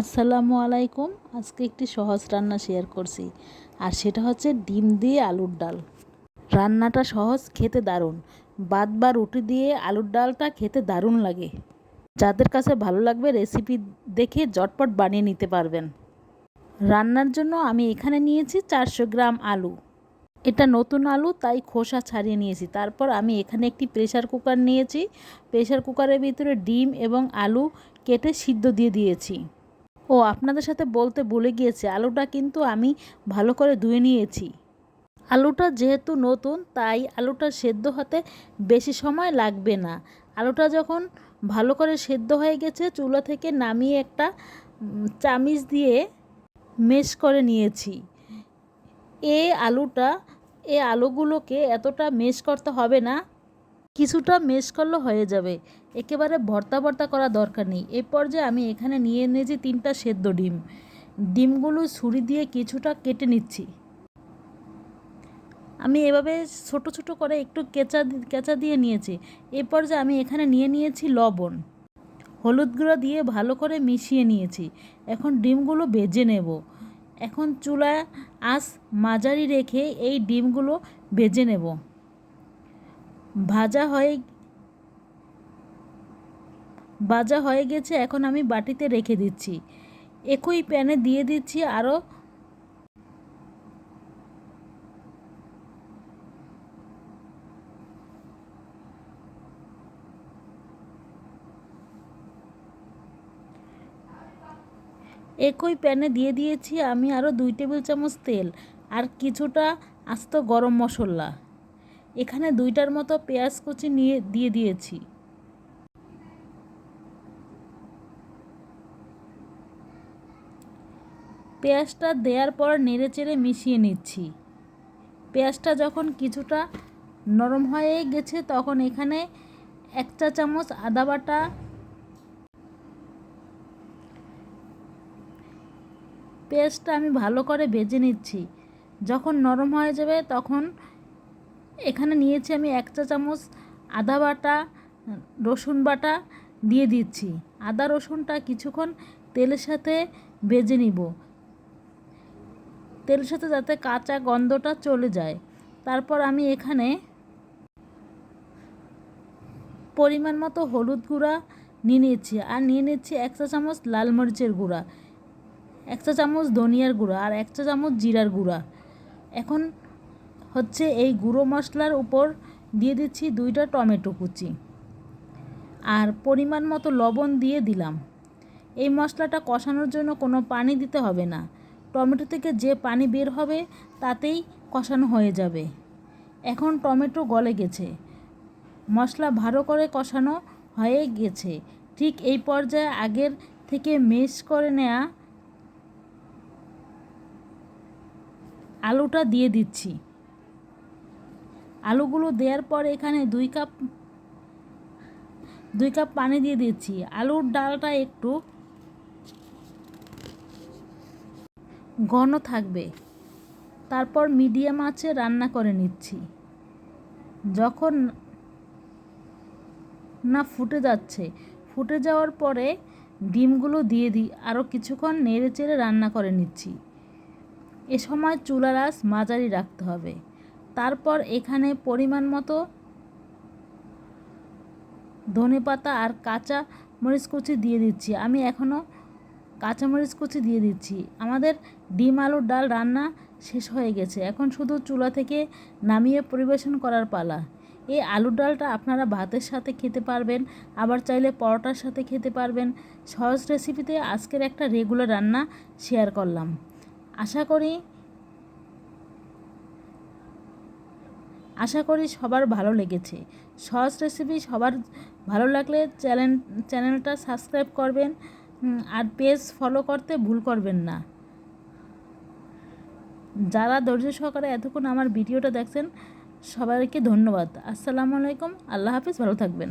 আসসালামু আলাইকুম। আজকে একটি সহজ রান্না শেয়ার করছি, আর সেটা হচ্ছে ডিম দিয়ে আলুর ডাল। রান্নাটা সহজ, খেতে দারুণ। বাদ বা রুটি দিয়ে আলুর ডালটা খেতে দারুণ লাগে। যাদের কাছে ভালো লাগবে রেসিপি দেখে জটপট বানিয়ে নিতে পারবেন। রান্নার জন্য আমি এখানে নিয়েছি চারশো গ্রাম আলু। এটা নতুন আলু, তাই খোসা ছাড়িয়ে নিয়েছি। তারপর আমি এখানে একটি প্রেশার কুকার নিয়েছি। প্রেশার কুকারের ভিতরে ডিম এবং আলু কেটে সিদ্ধ দিয়ে দিয়েছি। ও আপনাদের সাথে বলতে ভুলে গিয়েছে, আলুটা কিন্তু আমি ভালো করে ধুয়ে নিয়েছি। আলুটা যেহেতু নতুন, তাই আলুটা সেদ্ধ হতে বেশি সময় লাগবে না। আলুটা যখন ভালো করে সেদ্ধ হয়ে গেছে, চুলা থেকে নামিয়ে একটা চামিচ দিয়ে মেশ করে নিয়েছি। এ আলুটা, এ আলুগুলোকে এতটা মেশ করতে হবে না। কিছুটা মেশ করলে হয়ে যাবে। একেবারে ভর্তা ভর্তা করা দরকার নেই। এই পর্যায়ে আমি এখানে নিয়ে নিয়েছি তিনটা সেদ্ধ ডিম। ডিমগুলো ছুরি দিয়ে কিছুটা কেটে নিচ্ছি। আমি এভাবে ছোট ছোট করে একটু কেঁচা কেঁচা দিয়ে নিয়েছি। এই পর্যায়ে আমি এখানে নিয়ে নিয়েছি লবণ। হলুদ গুঁড়ো দিয়ে ভালো করে মিশিয়ে নিয়েছি। এখন ডিমগুলো ভেজে নেব। এখন চুলায় আঁচ মাঝারি রেখে এই ডিমগুলো ভেজে নেব। ভাজা হয়ে ভাজা হয়ে গেছে, এখন আমি বাটিতে রেখে দিচ্ছি। একই প্যানে দিয়ে দিচ্ছি আরও একই প্যানে দিয়ে দিয়েছি আমি আরও দুই টেবিল চামচ তেল আর কিছুটা আস্ত গরম মশলা। এখানে দুইটার মতো পেঁয়াজ কুচি নিয়ে, দিয়ে দিয়েছি। পেঁয়াজটা দেওয়ার পর নেড়ে চেড়ে মিশিয়ে নিচ্ছি। পেঁয়াজটা যখন কিছুটা নরম হয়ে গেছে, তখন এখানে এক চা চামচ আদা বাটা, পেঁয়াজটা আমি ভালো করে ভেজে নিচ্ছি। যখন নরম হয়ে যাবে, তখন এখানে নিয়েছি আমি এক চা চামচ আদা বাটা, রসুন বাটা দিয়ে দিচ্ছি। আদা, রসুনটা কিছুক্ষণ তেলের সাথে ভেজে নিব। তেলের সাথে যাতে কাঁচা গন্ধটা চলে যায়। তারপর আমি এখানে পরিমাণ মতো হলুদ গুঁড়া নিয়ে নিচ্ছি আর নিয়ে নিচ্ছি এক চা চামচ লাল মরিচের গুঁড়া, এক চা চামচ ধনিয়ার গুঁড়া আর এক চা চামচ জিরার গুঁড়া। এখন হচ্ছে এই গুঁড়ো মশলার উপর দিয়ে দিচ্ছি দুইটা টমেটো কুচি। আর পরিমাণ মতো লবণ দিয়ে দিলাম। এই মশলাটা কষানোর জন্য কোনো পানি দিতে হবে না। টমেটো থেকে যে পানি বের হবে তাতেই কষানো হয়ে যাবে। এখন টমেটো গলে গেছে। মশলা ভালো করে কষানো হয়ে গেছে। ঠিক এই পর্যায়ে আগের থেকে মেশ করে নেয়া আলুটা দিয়ে দিচ্ছি। আলুগুলো দেওয়ার পর এখানে দুই কাপ দুই কাপ পানি দিয়ে দিচ্ছি। আলুর ডালটা একটু ঘন থাকবে। তারপর মিডিয়াম আঁচে রান্না করে নিচ্ছি। যখন না ফুটে যাচ্ছে, ফুটে যাওয়ার পরে ডিমগুলো দিয়ে দিই আরও কিছুক্ষণ নেড়ে চেড়ে রান্না করে নিচ্ছি। এ সময় চুলার আঁচ মাঝারি রাখতে হবে। তারপর এখানে পরিমাণ মতো ধনে পাতা আর কাঁচা মরিচ কুচি দিয়ে দিচ্ছি। আমি এখনও কাঁচামরিচ কুচি দিয়ে দিচ্ছি। আমাদের ডিম আলুর ডাল রান্না শেষ হয়ে গেছে। এখন শুধু চুলা থেকে নামিয়ে পরিবেশন করার পালা। এই আলুর ডালটা আপনারা ভাতের সাথে খেতে পারবেন, আবার চাইলে পরোটার সাথে খেতে পারবেন। সহজ রেসিপিতে আজকের একটা রেগুলার রান্না শেয়ার করলাম। আশা করি আশা করি সবার ভালো লেগেছে। সহজ রেসিপি সবার ভালো লাগলে চ্যানেল চ্যানেলটা সাবস্ক্রাইব করবেন আর পেজ ফলো করতে ভুল করবেন না। যারা ধৈর্য সহকারে এতক্ষণ আমার ভিডিওটা দেখছেন, সবাইকে ধন্যবাদ। আসসালামু আলাইকুম, আল্লাহ হাফিজ, ভালো থাকবেন।